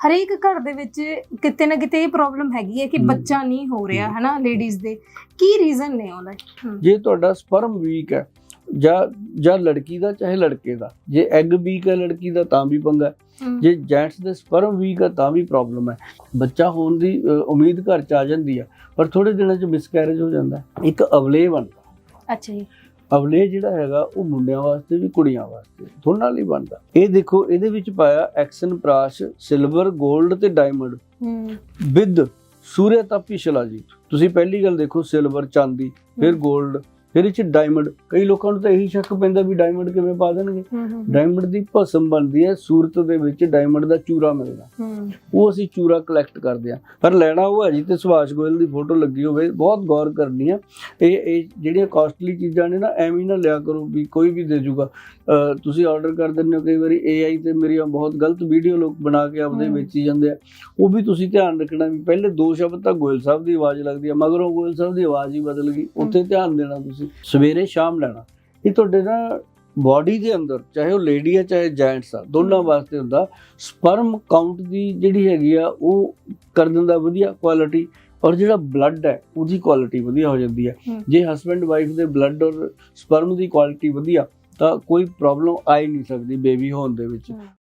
ਹਰੇਕ ਘਰ ਦੇ ਵਿੱਚ ਕਿਤੇ ਨਾ ਕਿਤੇ ਇਹ ਪ੍ਰੋਬਲਮ ਹੈਗੀ ਹੈ ਕਿ। ਬੱਚਾ ਨਹੀਂ ਹੋ ਰਿਹਾ। ਹਨਾ ਲੇਡੀਜ਼ ਦੇ। ਕੀ ਰੀਜ਼ਨ ਨੇ ਉਹਦਾ? ਜੇ ਤੁਹਾਡਾ ਸਪਰਮ ਵੀਕ ਹੈ ਜਾਂ ਜਾਂ ਲੜਕੀ ਦਾ ਚਾਹੇ ਲੜਕੇ ਦਾ ਜੇ ਐਗ ਵੀਕ ਹੈ ਲੜਕੀ ਦਾ ਤਾਂ ਵੀ ਪੰਗਾ ਜੇ ਜੈਂਟਸ ਦੇ ਸਪਰਮ ਵੀਕ ਹੈ ਤਾਂ ਵੀ ਪ੍ਰੋਬਲਮ ਹੈ। ਬੱਚਾ ਹੋਣ ਦੀ ਉਮੀਦ ਘਰ ਚ ਆ ਜਾਂਦੀ ਹੈ ਪਰ ਥੋੜੇ ਦਿਨਾਂ ਚ ਮਿਸਕੈਰੇਜ ਹੋ ਜਾਂਦਾ। ਇੱਕ ਅਵਲੇ ਬਣਦਾ ਅੱਛਾ ਜੀ। ਅਵਲੇ ਜਿਹੜਾ ਹੈਗਾ ਉਹ ਮੁੰਡਿਆਂ ਵਾਸਤੇ ਵੀ ਕੁੜੀਆਂ ਵਾਸਤੇ। ਦੋਨਾਂ ਲਈ ਬਣਦਾ। ਇਹ ਦੇਖੋ ਇਹਦੇ ਵਿੱਚ ਪਾਇਆ ਐਕਸਨ ਪ੍ਰਾਸ਼ ਸਿਲਵਰ 골ਡ ਤੇ diamond. Hmm, with Surya Tapi Shilajit ਤੁਸੀਂ ਪਹਿਲੀ ਗੱਲ ਦੇਖੋ ਸਿਲਵਰ ਚਾਂਦੀ ਫਿਰ 골ਡ ਫਿਰ ਇਹ ਚ ਡਾਇਮੰਡ ਕਈ ਲੋਕਾਂ ਨੂੰ ਤਾਂ ਇਹੀ ਸ਼ੱਕ ਪੈਂਦਾ ਵੀ ਡਾਇਮੰਡ ਕਿਵੇਂ ਪਾ ਦੇਣਗੇ। ਡਾਇਮੰਡ ਦੀ ਭਸਮ ਬਣਦੀ ਹੈ ਸੂਰਤ ਦੇ ਵਿੱਚ ਡਾਇਮੰਡ ਦਾ ਚੂਰਾ ਮਿਲਦਾ। ਉਹ ਅਸੀਂ ਚੂਰਾ ਕਲੈਕਟ ਕਰਦੇ ਆ ਪਰ ਲੈਣਾ ਉਹ ਹੈ ਜੀ ਤੇ ਸੁਭਾਸ਼ ਗੋਇਲ ਦੀ ਫੋਟੋ ਲੱਗੀ ਹੋਵੇ ਬਹੁਤ ਗੌਰ ਕਰਨੀ ਆ ਇਹ ਇਹ ਜਿਹੜੀਆਂ ਕਾਸਟਲੀ ਚੀਜ਼ਾਂ ਨੇ ਨਾ ਐਵੇਂ ਨਾ ਲਿਆ ਕਰੋ ਵੀ ਕੋਈ ਵੀ ਦੇ ਜੂਗਾ। ਤੁਸੀਂ ਆਰਡਰ ਕਰ ਦਿੰਦੇ ਹੋ ਕਈ ਵਾਰੀ AI ਤੇ ਮੇਰੀਆਂ ਬਹੁਤ ਗਲਤ ਵੀਡੀਓ ਲੋਕ ਬਣਾ ਕੇ ਆਪਦੇ। ਵੇਚੀ ਜਾਂਦੇ ਆ। ਉਹ ਵੀ ਤੁਸੀਂ ਧਿਆਨ ਰੱਖਣਾ ਵੀ ਪਹਿਲੇ ਦੋ ਸ਼ਬਦ ਤਾਂ ਗੋਇਲ ਸਾਹਿਬ ਦੀ ਆਵਾਜ਼ ਲੱਗਦੀ ਆ ਮਗਰੋਂ ਗੋਇਲ ਸਾਹਿਬ ਦੀ ਆਵਾਜ਼ ਹੀ ਬਦਲ ਗਈ। ਉੱਥੇ ਧਿਆਨ ਦੇਣਾ ਤੁਸੀਂ। ਸਵੇਰੇ ਸ਼ਾਮ ਲੈਣਾ ਇਹ ਤੁਹਾਡੇ ਨਾ ਬਾਡੀ ਦੇ ਅੰਦਰ ਚਾਹੇ ਉਹ ਲੇਡੀ ਆ ਚਾਹੇ ਜੈਂਟਸ ਆ ਦੋਨਾਂ। ਵਾਸਤੇ ਹੁੰਦਾ ਸਪਰਮ ਕਾਊਂਟ ਦੀ ਜਿਹੜੀ ਹੈਗੀ ਆ ਉਹ ਕਰ ਦਿੰਦਾ ਵਧੀਆ ਕੁਆਲਿਟੀ ਔਰ ਜਿਹੜਾ ਬਲੱਡ ਹੈ ਉਹਦੀ ਕੁਆਲਿਟੀ ਵਧੀਆ ਹੋ ਜਾਂਦੀ ਹੈ। ਜੇ ਹਸਬੰਡ ਵਾਈਫ ਦੇ ਬਲੱਡ ਔਰ ਸਪਰਮ ਦੀ ਕੁਆਲਿਟੀ ਵਧੀਆ ਤਾਂ ਕੋਈ ਪ੍ਰੋਬਲਮ ਆ ਹੀ ਨਹੀਂ ਸਕਦੀ ਬੇਬੀ ਹੋਣ ਦੇ ਵਿੱਚ।